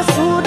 Just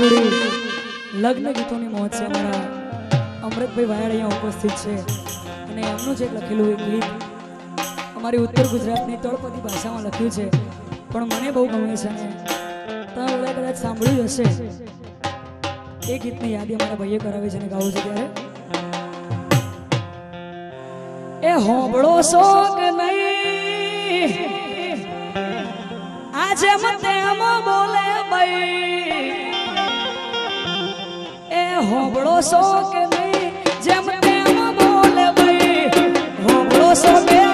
જોડી લગ્ન ગીતોની મોજ અમારા અમૃતભાઈ વાયડ અહીંયા ઉપસ્થિત છે. અને એમનું જે લખેલું એ ગીત અમારી ઉત્તર ગુજરાતની તળપદી ભાષામાં લખ્યું છે. પણ મને બહુ ગમે છે અને તમે બધા કદાચ સાંભળ્યું હશે. એ ગીતની યાદી અમારા ભાઈએ કરાવી છે અને ગાવું છે ત્યારે. એ હોબળો શોક નહીં. આજે મતે અમો હોબળો સો કે નહીં? જેમ તેમ બોલે હોબળો સો કે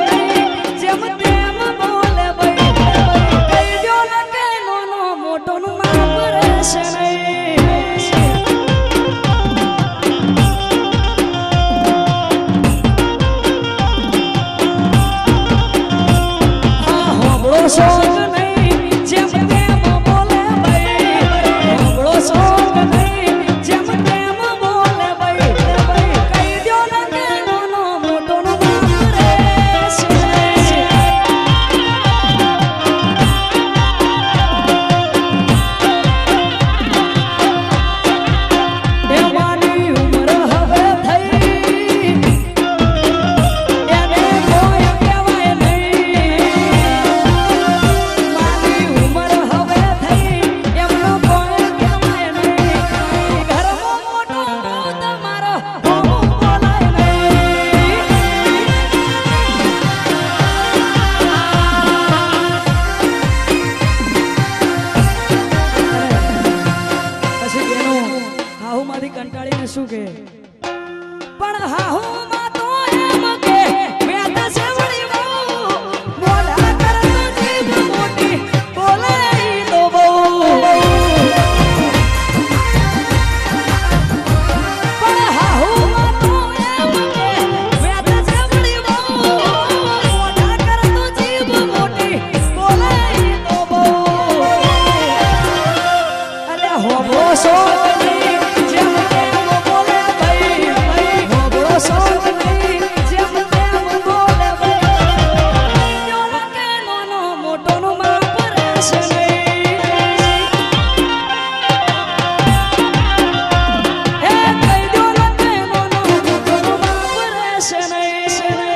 Sinner.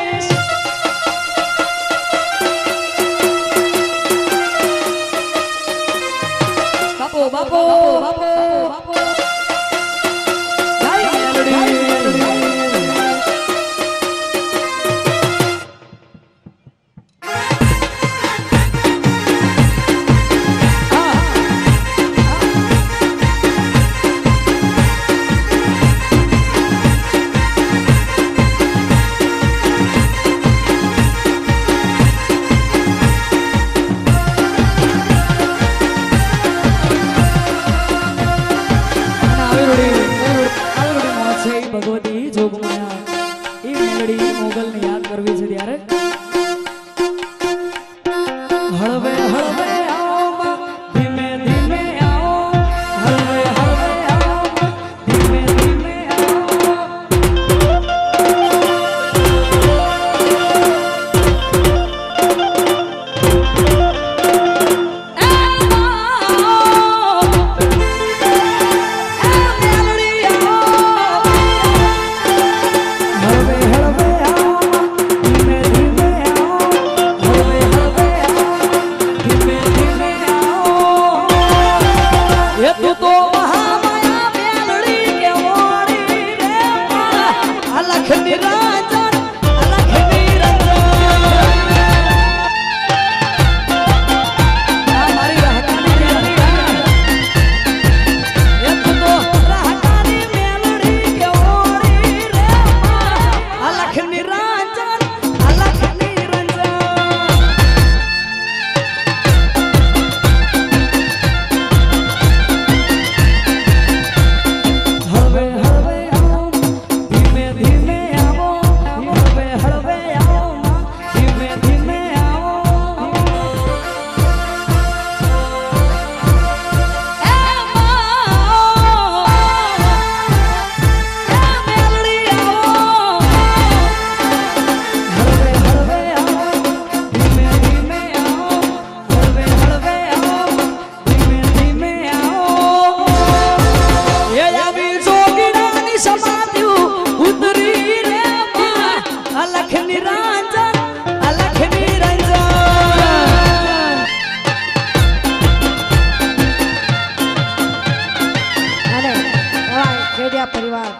મેડિયા પરિવાર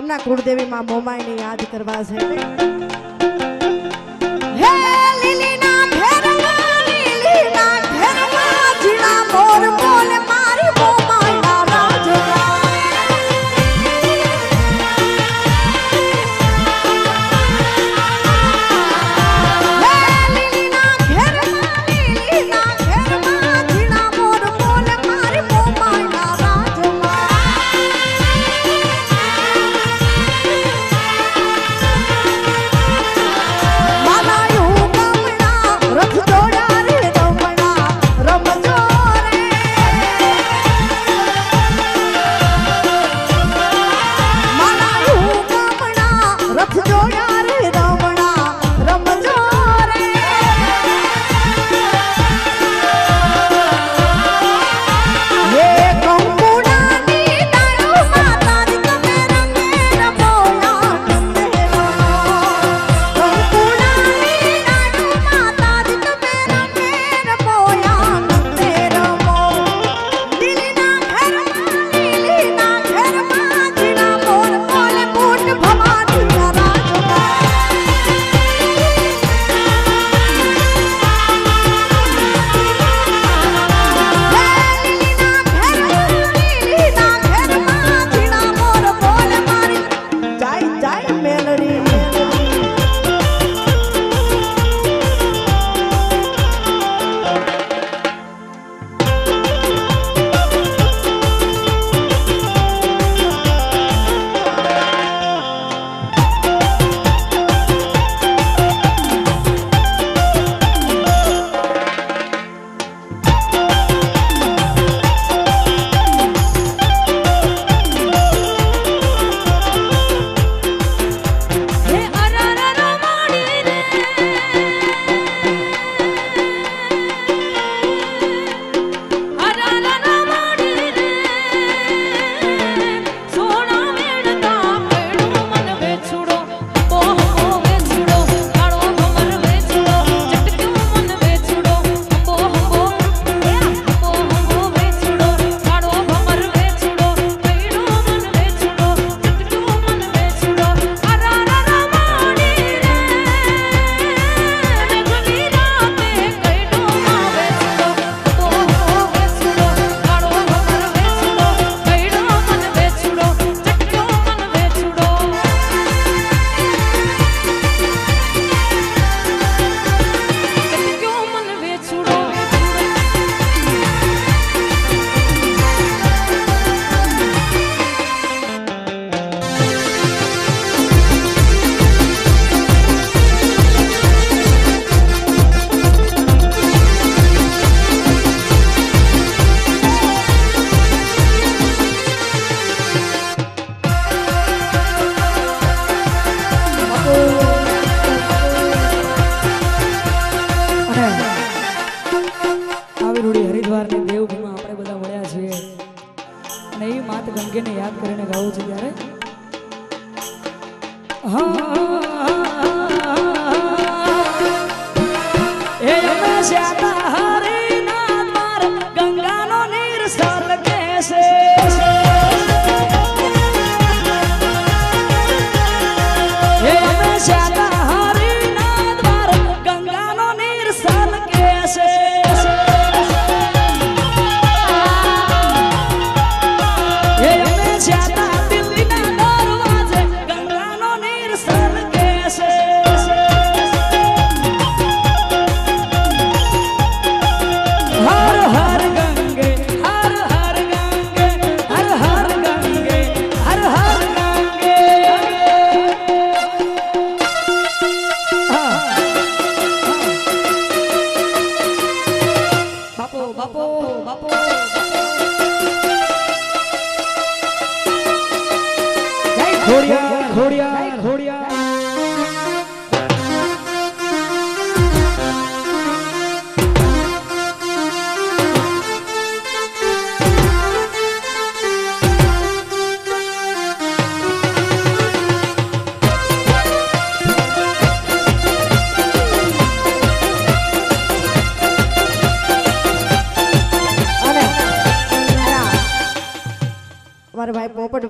એમના કુળદેવીમાં મોમાઈને યાદ કરવા છે.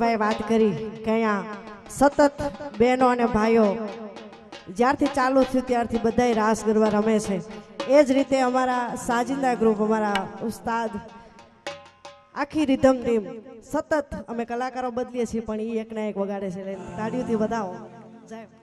અહીંયા અમારા ભાઈ પોપટભાઈ વાત કરી કે અહીંયા સતત બહેનો અને ભાઈઓ જ્યારથી ચાલુ થયું ત્યારથી બધાય રાસ ગરબા રમે છે. એ જ રીતે અમારા સાજિંદા ગ્રુપ, અમારા ઉસ્તાદ, આખી રીધમ ટીમ સતત અમે કલાકારો બદલીએ છીએ, પણ એ એકના એક વગાડે છે. તાળીઓથી વધાવો. જય.